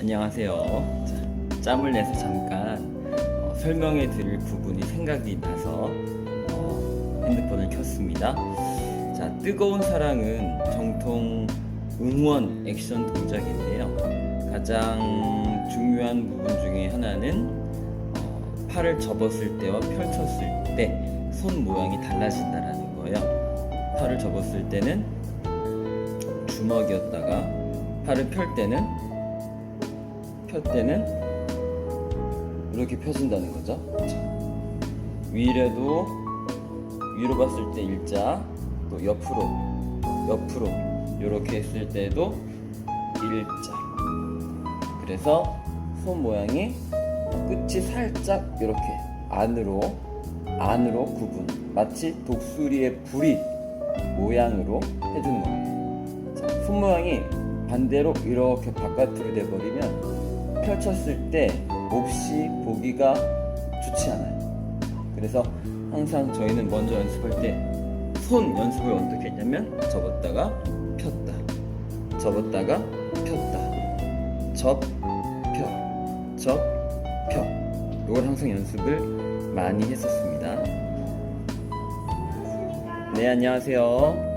안녕하세요. 자, 짬을 내서 잠깐 어, 설명해 드릴 부분이 생각이 나서 어, 핸드폰을 켰습니다. 자, 뜨거운 사랑은 정통 응원 액션 동작인데요. 가장 중요한 부분 중에 하나는 어, 팔을 접었을 때와 펼쳤을 때 손 모양이 달라진다라는 거예요. 팔을 접었을 때는 주먹이었다가 팔을 펼 때는 펼 때는 이렇게 펴진다는 거죠. 자, 위로도 위로 봤을 때 일자, 또 옆으로 옆으로 이렇게 했을 때도 일자. 그래서 손 모양이 끝이 살짝 이렇게 안으로 안으로 구분. 마치 독수리의 부리 모양으로 해주는 겁니다. 자, 손 모양이 반대로 이렇게 바깥으로 돼버리면 펼쳤을 때 몹시 보기가 좋지 않아요. 그래서 항상 저희는 먼저 연습할 때 손 연습을 어떻게 했냐면 접었다가 폈다. 접었다가 폈다. 접, 펴. 접, 펴. 이걸 항상 연습을 많이 했었습니다. 네, 안녕하세요.